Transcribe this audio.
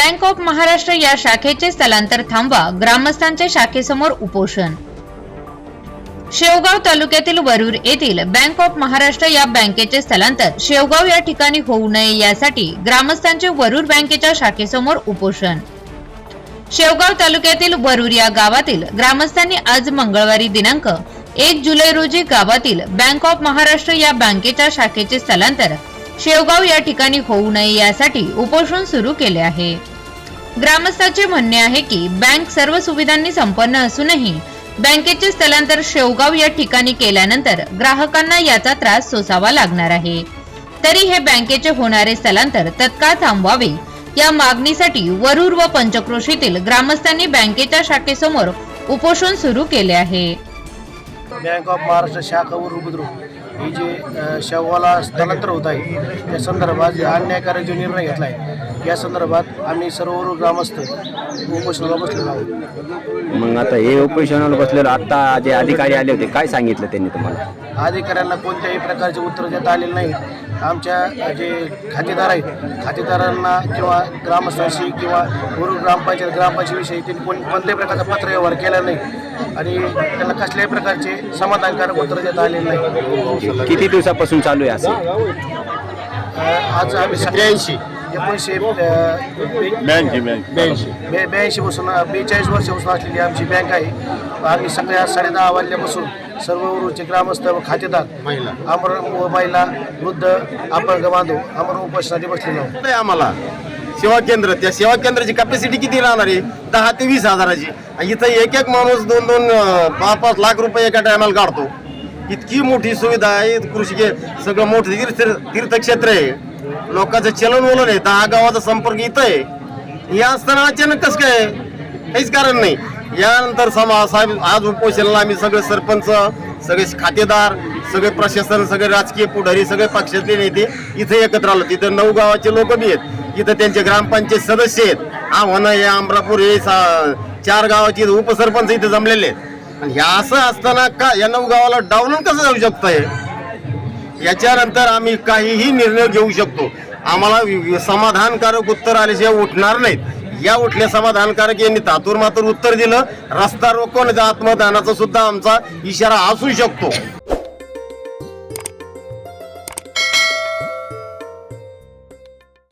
Bank of Maharashtra या शाखेचे स्थलांतर थांबवा ग्रामस्थांचे शाखेसमोर उपोषण. शेवगाव तालुक्यातील वरूर येथील बँक ऑफ महाराष्ट्र या बँकेचे स्थलांतर शेवगाव या ठिकाणी होऊ नये यासाठी ग्रामस्थांचे वरूर बँकेच्या शाखेसमोर उपोषण. शेवगाव तालुक्यातील वरूर या गावातील ग्रामस्थांनी आज मंगळवारी दिनांक एक जुलै रोजी गावातील बँक ऑफ महाराष्ट्र या बँकेच्या शाखेचे स्थलांतर शेवगाव या ठिकाणी होऊ नये यासाठी उपोषण सुरू केले आहे. ग्रामस्थाचे म्हणणे आहे की बँक सर्व सुविधांनी संपन्न असूनही बँकेचे स्थलांतर शेवगाव या ठिकाणी केल्यानंतर ग्राहकांना याचा त्रास सोसावा लागणार आहे. तरी हे बँकेचे होणारे स्थलांतर तत्काळ थांबवावे या मागणीसाठी वरूर व पंचक्रोशीतील ग्रामस्थांनी बँकेच्या शाखेसमोर उपोषण सुरू केले आहे. बँक ऑफ महाराष्ट्र शाखा ही जे अ, शेवगावला स्थलांतर होत आहे त्या संदर्भात जे अन्यायकारक जो निर्णय घेतला आहे या संदर्भात आम्ही सर्व ग्रामस्थ उपोषणाला बसलेलो आहोत. मग आता हे उपोषणाला बसलेलं आता जे अधिकारी आले होते काय सांगितलं त्यांनी तुम्हाला? अधिकाऱ्यांना कोणत्याही प्रकारचे उत्तर देता आलेले नाही आमच्या जे खातेदार आहेत खातेदारांना किंवा ग्रामस्थांशी किंवा गुरु ग्रामपंचायत ग्रामपंचायतीविषयी त्यांनी कोण कोणत्याही प्रकारचा पत्रव्यवहार केला नाही. आणि त्यांना कसल्याही प्रकारचे समाधानकारक उत्तर देता आलेले नाही. किती दिवसापासून चालू आहे असं? आज आम्ही सत्याऐंशी एकोणीसशे ब्याऐंशी ब्याऐंशी. ब्याऐंशी. पासून बेचाळीस वर्षापासून असलेली आमची बँक आहे. आम्ही सगळ्या साडेदहा वाजल्यापासून सर्व उरूचे ग्रामस्थ व खातेदार महिला. अमर व महिला वृद्ध अपंग बांधव अमर उपोषणाने बसलेलो आहोत. आहे आम्हाला? सेवा केंद्र त्या सेवा केंद्राची कॅपॅसिटी किती राहणार आहे? दहा ते वीस हजाराची. आणि इथं एक एक माणूस दोन दोन अं, पाच पाच लाख रुपये एका टायमाला काढतो. इतकी मोठी सुविधा आहे कृषी सगळं मोठं तीर्थ तीर्थक्षेत्र आहे. लोकांचं चलन वलन आहे दहा गावाचा संपर्क इथं आहे. या असताना अचानक कसं काय? काहीच कारण नाही. यानंतर समाज साहेब आज उपोषणाला आम्ही सगळे सरपंच सगळे खातेदार सगळे प्रशासन सगळे राजकीय पुढारी सगळे पक्षातले नेते इथे एकत्र आलो. तिथं नऊ गावाचे लोक बी आहेत. इथं त्यांचे ग्रामपंचायत सदस्य आहेत. आव्हानं हे अमरापूर हे सा- चार गावाचे उपसरपंच इथे जमलेले आहेत. आणि ह्या असं असताना का या नऊ गावाला डावलून कसं जाऊ शकतंय? याच्यानंतर आम्ही काहीही निर्णय घेऊ शकतो. आम्हाला समाधानकारक उत्तर आल्याशिवाय उठणार नाहीत. या उठल्या समाधानकारक यांनी तातूर मातूर उत्तर दिलं. रस्ता रोको आत्मदानाचा सुद्धा आमचा इशारा असू शकतो.